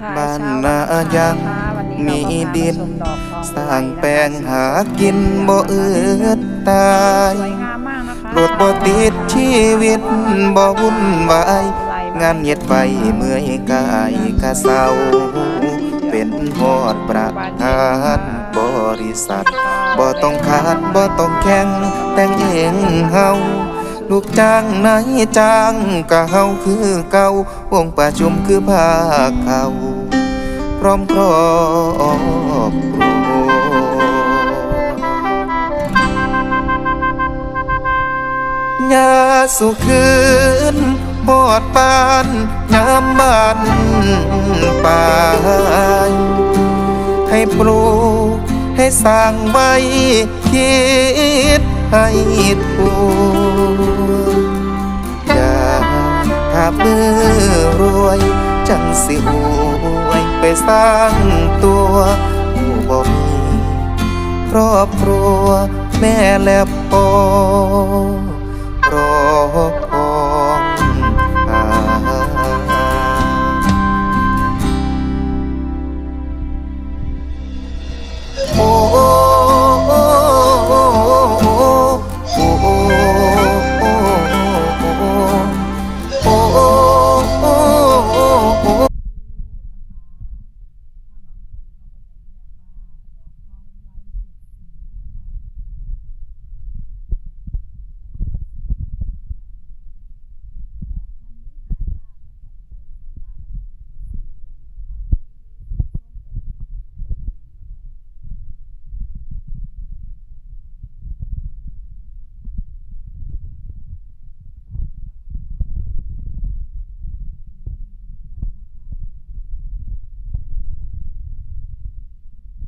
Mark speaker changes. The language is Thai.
Speaker 1: ท้าย
Speaker 2: บ้าน
Speaker 1: เช้า
Speaker 2: นา
Speaker 1: วัน
Speaker 2: ยัง
Speaker 1: นะคะวันนี้
Speaker 2: มี
Speaker 1: เราก็พา
Speaker 2: ดิน
Speaker 1: มาชมดอกทอง
Speaker 2: สร้าง
Speaker 1: อุไรนะคะ
Speaker 2: แปลงหากินบ่อืดตาย
Speaker 1: สวยงามมากนะคะ
Speaker 2: รถบ่ติดชีวิตบ่วุ่นวายงานเย็ดไปเมื่อยกายกะเศร้าเป็นฮอดประธานบริษัทบ่ต้องขาดบ่ต้องแข่งแต่งเองเฮาลูกจ้างนายจ้างกะเฮาคือเก่าวงประชุมคือภาคเขา พร้อมครอบครัวยาสุคืนปอดปานยามบ้านป่าให้ปลูกให้สร้างไว้คิดให้ถูกอย่าถ้ามือรวยจังสิหวย ไปสร้างตัวผู้บ่มีครอบครัวแม่และพ่อ